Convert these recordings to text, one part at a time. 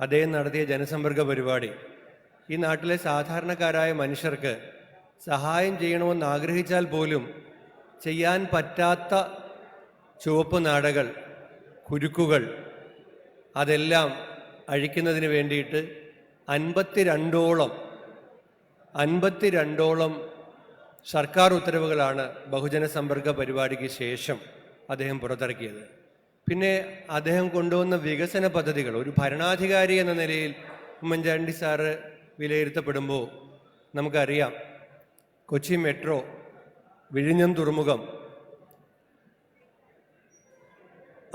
അദ്ദേഹം നടത്തിയ ജനസമ്പർക്ക പരിപാടി. ഈ നാട്ടിലെ സാധാരണക്കാരായ മനുഷ്യർക്ക് സഹായം ചെയ്യണമെന്ന് ആഗ്രഹിച്ചാൽ പോലും ചെയ്യാൻ പറ്റാത്ത ചുവപ്പ് നാടകൾ കുരുക്കുകൾ അതെല്ലാം അഴിക്കുന്നതിന് വേണ്ടിയിട്ട് അൻപത്തിരണ്ടോളം അൻപത്തിരണ്ടോളം സർക്കാർ ഉത്തരവുകളാണ് ബഹുജന സമ്പർക്ക പരിപാടിക്ക് ശേഷം അദ്ദേഹം പുറത്തിറക്കിയത്. പിന്നെ അദ്ദേഹം കൊണ്ടുവന്ന വികസന പദ്ധതികൾ. ഒരു ഭരണാധികാരി എന്ന നിലയിൽ ഉമ്മൻചാണ്ടി സാറ് വിലയിരുത്തപ്പെടുമ്പോൾ നമുക്കറിയാം. കൊച്ചി മെട്രോ വിഴിഞ്ഞം തുറമുഖം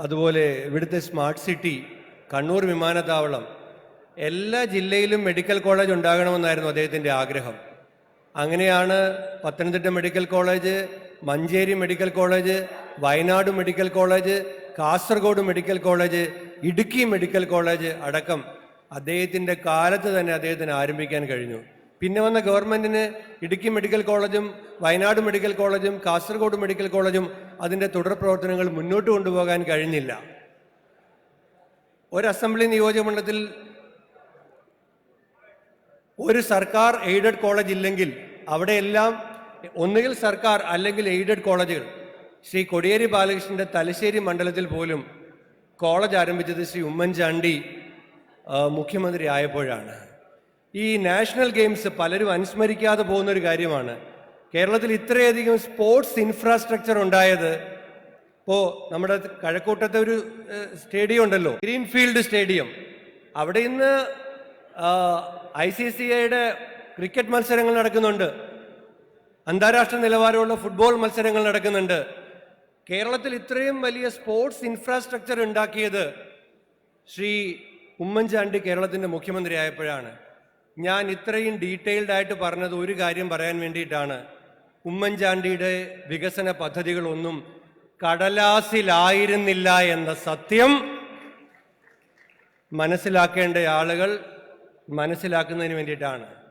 അതുപോലെ ഇവിടുത്തെ സ്മാർട്ട് സിറ്റി കണ്ണൂർ വിമാനത്താവളം എല്ലാ ജില്ലയിലും മെഡിക്കൽ കോളേജ് ഉണ്ടാകണമെന്നായിരുന്നു അദ്ദേഹത്തിന്റെ ആഗ്രഹം. അങ്ങനെയാണ് Pathanamthitta medical college Manjeri medical college Wayanad medical college Kasaragod medical college Idukki medical college അടക്കം അദ്ദേഹത്തിന്റെ കാലത്ത് തന്നെ അദ്ദേഹത്തിന് ആരംഭിക്കാൻ കഴിഞ്ഞു. പിന്നെ വന്ന ഗവൺമെന്റിന് ഇടുക്കി മെഡിക്കൽ കോളേജും വയനാട് മെഡിക്കൽ കോളേജും കാസർഗോഡ് മെഡിക്കൽ കോളേജും അതിന്റെ തുടർ പ്രവർത്തനങ്ങൾ മുന്നോട്ട് കൊണ്ടുപോകാൻ കഴിഞ്ഞില്ല. ഒരു അസംബ്ലി നിയോജകമണ്ഡലത്തിൽ ഒരു സർക്കാർ എയ്ഡഡ് കോളേജ് ഇല്ലെങ്കിൽ അവിടെയെല്ലാം ഒന്നുകിൽ സർക്കാർ അല്ലെങ്കിൽ എയ്ഡഡ് കോളേജുകൾ ശ്രീ കൊടിയേരി ബാലകൃഷ്ണന്റെ തലശ്ശേരി മണ്ഡലത്തിൽ പോലും കോളേജ് ആരംഭിച്ചത് ശ്രീ ഉമ്മൻചാണ്ടി മുഖ്യമന്ത്രി ആയപ്പോഴാണ് ഈ നാഷണൽ ഗെയിംസ് പലരും അനുസ്മരിക്കാതെ പോകുന്ന ഒരു കാര്യമാണ്. കേരളത്തിൽ ഇത്രയധികം സ്പോർട്സ് ഇൻഫ്രാസ്ട്രക്ചർ ഉണ്ടായത് ഇപ്പോൾ നമ്മുടെ കഴക്കൂട്ടത്തെ ഒരു സ്റ്റേഡിയം ഉണ്ടല്ലോ ഗ്രീൻഫീൽഡ് സ്റ്റേഡിയം. അവിടെ ഇന്ന് ഐ സി സി ഐയുടെ ക്രിക്കറ്റ് മത്സരങ്ങൾ നടക്കുന്നുണ്ട്. അന്താരാഷ്ട്ര നിലവാരമുള്ള ഫുട്ബോൾ മത്സരങ്ങൾ നടക്കുന്നുണ്ട്. കേരളത്തിൽ ഇത്രയും വലിയ സ്പോർട്സ് ഇൻഫ്രാസ്ട്രക്ചർ ഉണ്ടാക്കിയത് ശ്രീ ഉമ്മൻചാണ്ടി കേരളത്തിന്റെ മുഖ്യമന്ത്രി ആയപ്പോഴാണ്. ഞാൻ ഇത്രയും ഡീറ്റെയിൽഡ് ആയിട്ട് പറഞ്ഞത് ഒരു കാര്യം പറയാൻ വേണ്ടിയിട്ടാണ്. ഉമ്മൻചാണ്ടിയുടെ വികസന പദ്ധതികളൊന്നും കടലാസിലായിരുന്നില്ല എന്ന സത്യം മനസ്സിലാക്കേണ്ട ആളുകൾ മനസ്സിലാക്കുന്നതിന് വേണ്ടിയിട്ടാണ്.